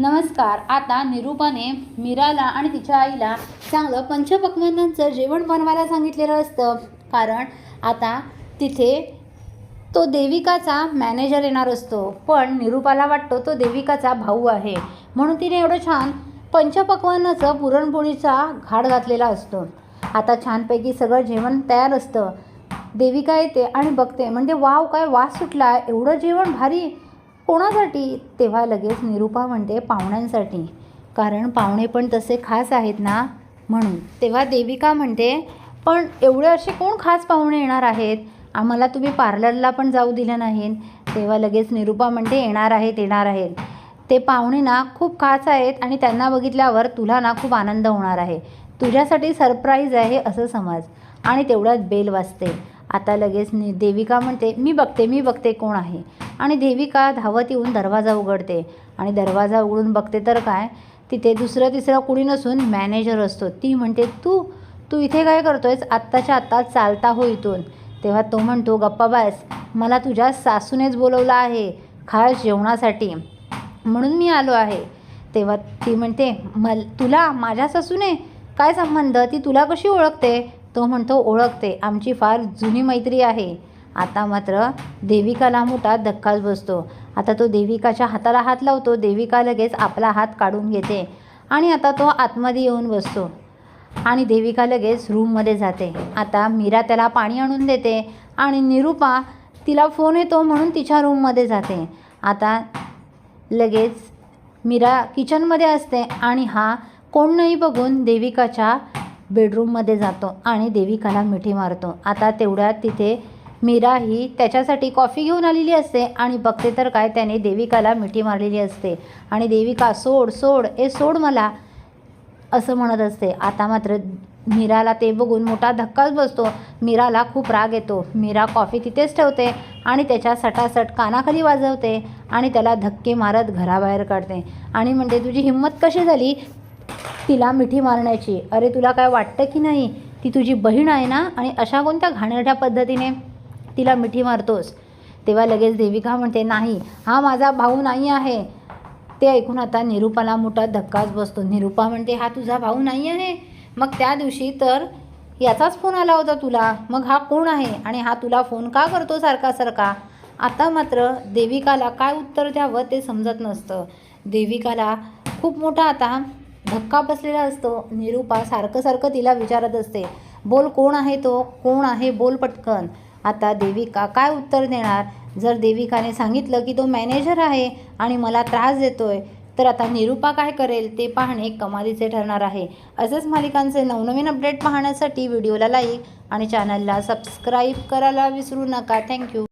नमस्कार. आता निरूपाने मीराला आणि तिच्या आईला चांगलं पंचपक्वानांचं जेवण बनवायला सांगितलेलं असतं. कारण आता तिथे तो देविकाचा मॅनेजर येणार असतो. पण निरूपाला वाटतो तो देविकाचा भाऊ आहे. म्हणून तिने एवढं छान पंचपक्वानाचं पुरणपोळीचा घाट घातलेला असतो. आता छानपैकी सगळं जेवण तयार असतं. देविका येते आणि बघते. म्हणजे वाव काय वास सुटला. एवढं जेवण भारी कोणासाठी? तेव्हा लगेच निरूपा म्हणते पाहुण्यांसाठी. कारण पाहुणे पण तसे खास आहेत ना? म्हणून. तेव्हा देविका म्हणते पण एवढे असे कोण खास पाहुणे येणार आहेत? आम्हाला तुम्ही पार्लरला पण जाऊ दिलं नाही तेव्हा लगेच निरूपा म्हणते येणार आहेत येणार आहेत. ते पाहुणे ना खूप खास आहेत आणि त्यांना बघितल्यावर तुला ना खूप आनंद होणार आहे. तुझ्यासाठी सरप्राईज आहे असं समज. आणि तेवढ्यात बेल वाजते. आता लगेच नि देविका म्हणते मी बघते मी बघते कोण आहे. आणि देविका धावत येऊन दरवाजा उघडते. आणि दरवाजा उघडून बघते तर काय? तिथे दुसरं तिसरं कुणी नसून मॅनेजर असतो. ती म्हणते तू तू इथे काय करतोयस? आत्ताच्या आत्ता चालता हो इथून. तेव्हा तो म्हणतो गप्पा बास मला तुझ्या सासूनेच बोलवलं आहे खास जेवणासाठी. म्हणून मी आलो आहे. तेव्हा ती म्हणते मल तुला माझ्या सासूने काय संबंध? ती तुला कशी ओळखते? तो म्हणतो ओळखते. आमची फार जुनी मैत्री आहे. आता मात्र देविकाला मोठा धक्काच बसतो. आता तो देविकाच्या हाताला हात लावतो. देविका लगेच आपला हात काढून घेते आणि आता तो आतमध्ये येऊन बसतो. आणि देविका लगेच रूममध्ये जाते. आता मीरा त्याला पाणी आणून देते आणि निरूपा तिला फोन येतो म्हणून तिच्या रूममध्ये जाते. आता लगेच मीरा किचनमध्ये असते आणि हा कोण नाही बघून देविकाच्या बेडरूममध्ये जातो आणि देविकाला मिठी मारतो. आता तेवढ्यात तिथे मीरा ही त्याच्यासाठी कॉफी घेऊन आलेली असते आणि बघते तर काय त्याने देविकाला मिठी मारलेली असते. आणि देविका सोड सोड ए सोड मला असं म्हणत असते. आता मात्र मीराला ते बघून मोठा धक्काच बसतो. मीराला खूप राग येतो. मीरा कॉफी तिथेच ठेवते आणि त्याच्या सटासट कानाखाली वाजवते आणि त्याला धक्के मारत घराबाहेर काढते. आणि म्हणते तुझी हिंमत कशी झाली? तिला मिठी मारण्याची. अरे तुला काय वाटतं की नाही? ती तुझी बहीण आहे ना? आणि अशा कोणत्या घाणेरड्या पद्धतीने तिला मिठी मारतोस? तेव्हा लगेच देविका म्हणते नाही हा माझा भाऊ नाही आहे. ते ऐकून आता निरूपाला मोठा धक्काच बसतो. निरूपा म्हणते हा तुझा भाऊ नाही आहे? मग त्या दिवशी तर याचाच फोन आला होता तुला. मग हा कोण आहे? आणि हा तुला फोन का करतो सारखा सारखा? आता मात्र देविकाला काय उत्तर द्यावं ते समजत नसतं. देविकाला खूप मोठा आता धक्का बसलेला असतो. निरूपा सारखं सारखं तिला विचारत असते बोल कोण आहे तो? कोण आहे? बोल पटकन. आता देविका काय उत्तर देणार? जर देविकाने सांगितलं की तो मॅनेजर आहे आणि मला त्रास देतोय तर आता निरूपा काय करेल ते पाहणे कमालीचे ठरणार आहे. असेच मालिकांचे नवनवीन अपडेट पाहण्यासाठी व्हिडिओला लाईक आणि चॅनलला सबस्क्राईब करायला विसरू नका. थँक्यू